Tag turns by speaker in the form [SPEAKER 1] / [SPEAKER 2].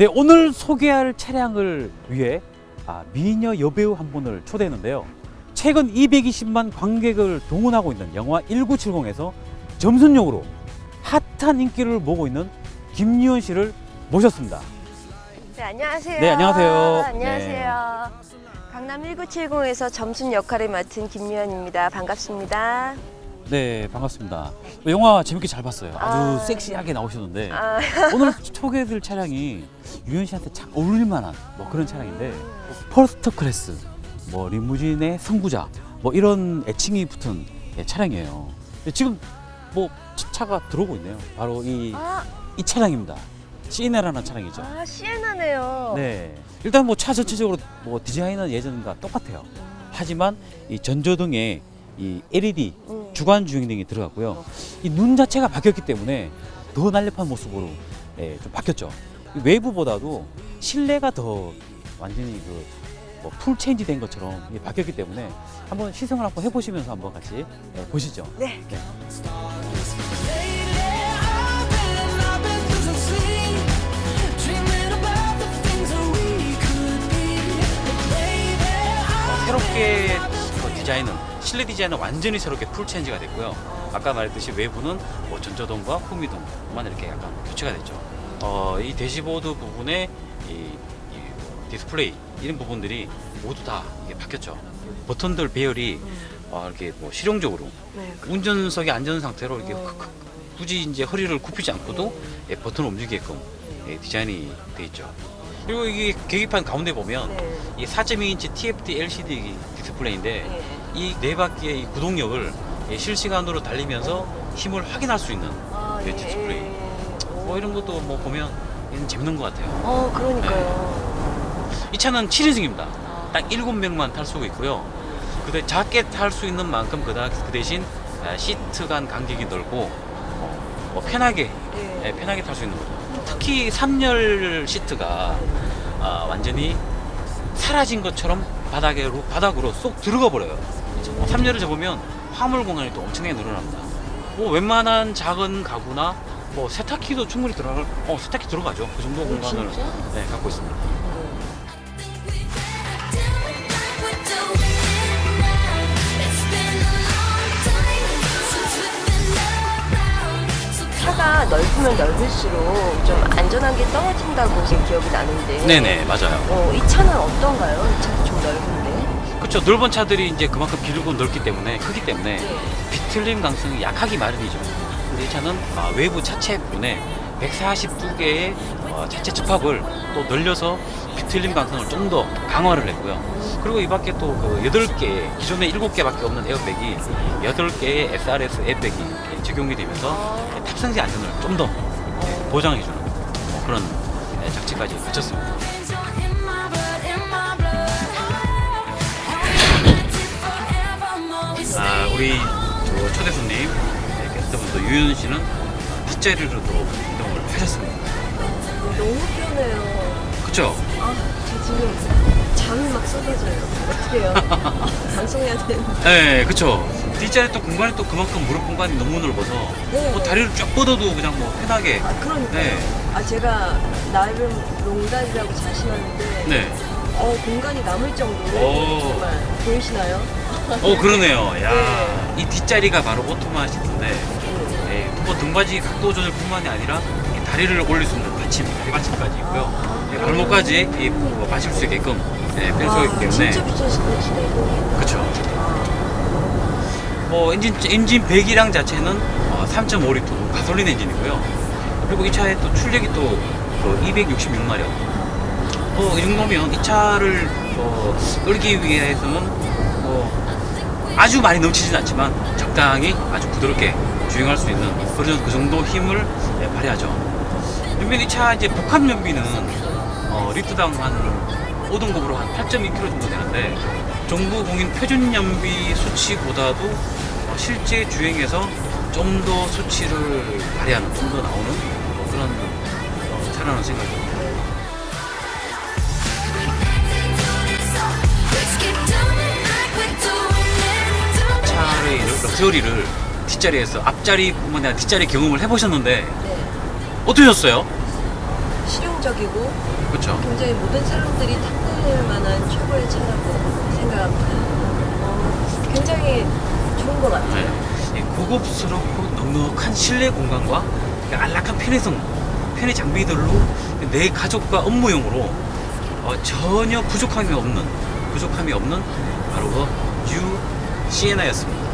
[SPEAKER 1] 네, 오늘 소개할 차량을 위해 아, 미녀 여배우 한 분을 초대했는데요. 최근 220만 관객을 동원하고 있는 영화 1970에서 점순역으로 핫한 인기를 모으고 있는 김유원 씨를 모셨습니다.
[SPEAKER 2] 네, 안녕하세요.
[SPEAKER 1] 네, 안녕하세요.
[SPEAKER 2] 안녕하세요. 강남 1970에서 점순 역할을 맡은 김미연입니다. 반갑습니다.
[SPEAKER 1] 네, 반갑습니다. 영화 재밌게 잘 봤어요. 아주
[SPEAKER 2] 아.
[SPEAKER 1] 섹시하게 나오셨는데
[SPEAKER 2] 아,
[SPEAKER 1] 오늘 소개해드릴 차량이 유현 씨한테 참 어울릴만한 뭐 그런 차량인데 퍼스트 클래스, 뭐 리무진의 선구자, 뭐 이런 애칭이 붙은 예, 차량이에요. 근데 지금 뭐 차- 차가 들어오고 있네요. 바로 이,
[SPEAKER 2] 아,
[SPEAKER 1] 이 차량입니다. 시네라는 차량이죠.
[SPEAKER 2] 아 시에나네요.
[SPEAKER 1] 네. 일단 뭐 차 전체적으로 뭐 디자인은 예전과 똑같아요. 하지만 이 전조등에 이 LED
[SPEAKER 2] 음.
[SPEAKER 1] 주간 주행 등이 들어갔고요. 이 눈 자체가 바뀌었기 때문에 더 날렵한 모습으로 예, 좀 바뀌었죠. 이 외부보다도 실내가 더 완전히 그풀 체인지 된 것처럼 이게 바뀌었기 때문에 한번 시승을 한번 해보시면서 한번 같이 예, 보시죠.
[SPEAKER 2] 네.
[SPEAKER 3] Lately,
[SPEAKER 1] 디자인은 실내 디자인은 완전히 새롭게 풀 체인지가 됐고요. 아까 말했듯이 외부는 뭐 전조등과 후미등만 이렇게 약간 교체가 됐죠. 어, 이 대시보드 부분에 이, 이 디스플레이 이런 부분들이 모두 다 이게 바뀌었죠. 버튼들 배열이 어, 이렇게 뭐 실용적으로
[SPEAKER 2] 네.
[SPEAKER 1] 운전석에 앉은 상태로 이렇게
[SPEAKER 2] 어.
[SPEAKER 1] 크- 크- 굳이 이제 허리를 굽히지 않고도 예, 버튼을 움직이게끔 예, 디자인이 돼 있죠. 그리고 이게 계기판 가운데 보면
[SPEAKER 2] 네.
[SPEAKER 1] 이 4.2인치 TFT LCD 디스플레이인데
[SPEAKER 2] 네.
[SPEAKER 1] 이 네 바퀴의 이 구동력을 예, 실시간으로 달리면서 힘을 확인할 수 있는
[SPEAKER 2] 아,
[SPEAKER 1] 네, 디스플레이. 뭐 이런 것도 뭐 보면 재밌는 것 같아요.
[SPEAKER 2] 어, 그러니까요.
[SPEAKER 1] 이 차는 7인승입니다. 딱 7명만 탈 수 있고요. 근데 작게 탈 수 있는 만큼 그 대신 아, 시트 간 간격이 넓고 어, 뭐 편하게
[SPEAKER 2] 네.
[SPEAKER 1] 예, 편하게 탈 수 있는 거죠. 특히 3열 시트가 아, 완전히 사라진 것처럼 바닥으로 바닥으로 쏙 들어가 버려요. 3열을 접으면 화물 공간이 또 엄청나게 늘어납니다. 뭐 웬만한 작은 가구나 뭐 세탁기도 충분히 들어갈 어 세탁기 들어가죠. 그 정도 공간을
[SPEAKER 2] 어, 진짜?
[SPEAKER 1] 네, 갖고 있습니다.
[SPEAKER 2] 차가 넓으면 넓을수록 좀 안전한 게 떨어진다고 제 기억이 나는데.
[SPEAKER 1] 네네 맞아요.
[SPEAKER 2] 어, 이 차는 어떤가요? 이 차도 좀 넓은데.
[SPEAKER 1] 그렇죠. 넓은 차들이 이제 그만큼 길고 넓기 때문에 크기 때문에 비틀림 강성이 약하기 마련이죠. 근데 이 차는 아, 외부 차체 부분에 142개의 어, 차체 집합을 또 늘려서 비틀림 강성을 좀 더 강화를 했고요. 그리고 이 밖에 또 그 8개, 기존에 7개밖에 없는 에어백이 8개의 SRS 에어백이 적용이 되면서 탑승지 안전을 좀 더 보장해주는 뭐 그런 예, 장치까지 갖췄습니다. 우리 저 초대 손님 네, 게스트분도 유윤 씨는 뒷자리로도 이동을 하셨습니다.
[SPEAKER 2] 너무 편해요.
[SPEAKER 1] 그쵸?
[SPEAKER 2] 아, 저 지금 잠이 막 쏟아져요. 어떡해요? 아, 방송해야 되는데.
[SPEAKER 1] 네, 그쵸. 뒷자리 또 공간이 또 그만큼 무릎 공간이 너무 넓어서
[SPEAKER 2] 네.
[SPEAKER 1] 뭐 다리를 쫙 뻗어도 그냥 뭐 편하게.
[SPEAKER 2] 아, 그러니까요.
[SPEAKER 1] 네.
[SPEAKER 2] 아, 제가 나름 롱다리라고 자신하는데,
[SPEAKER 1] 네.
[SPEAKER 2] 어, 공간이 남을 정도로
[SPEAKER 1] 오.
[SPEAKER 2] 정말 보이시나요?
[SPEAKER 1] 어, 그러네요. 야,
[SPEAKER 2] 네.
[SPEAKER 1] 이 뒷자리가 바로 오토마 시트인데,
[SPEAKER 2] 네.
[SPEAKER 1] 네, 뭐 등받이 각도 조절뿐만이 아니라 이 다리를 올릴 수 있는 받침, 다리 받침까지 있고요. 네, 발목까지 이, 뭐 마실 수 있게끔 네, 뺀소가 있기 때문에.
[SPEAKER 2] 아, 진짜 비싸시네, 이거.
[SPEAKER 1] 그쵸. 뭐 엔진 엔진 배기량 자체는 어, 3.5리터 가솔린 엔진이고요. 그리고 이 차의 또 출력이 또 266마력. 뭐이 정도면 이 차를 뭐 끌기 위해서는 뭐 아주 많이 넘치진 않지만 적당히 아주 부드럽게 주행할 수 있는 그런 그 정도 힘을 예, 발휘하죠. 연비 이차 이제 복합 연비는 어, 리터당 한 5등급으로 한 8.2km 정도 되는데 정부 공인 표준 연비 수치보다도 어, 실제 주행에서 좀 더 수치를 발휘하는 좀 더 나오는 뭐 그런 어, 차라는 생각이 듭니다. 럭셔리를 뒷자리에서 앞자리뿐만 아니라 뒷자리 경험을 해보셨는데
[SPEAKER 2] 네.
[SPEAKER 1] 어떠셨어요?
[SPEAKER 2] 실용적이고
[SPEAKER 1] 그렇죠.
[SPEAKER 2] 굉장히 모든 사람들이 탐낼 만한 최고의 차라고 생각합니다. 어, 굉장히 좋은 것 같아요.
[SPEAKER 1] 네. 이 고급스럽고 넉넉한 실내 공간과 그 안락한 편의성, 편의 장비들로 내 가족과 업무용으로 어, 전혀 부족함이 없는 부족함이 없는 바로 그 뉴 시에나였습니다.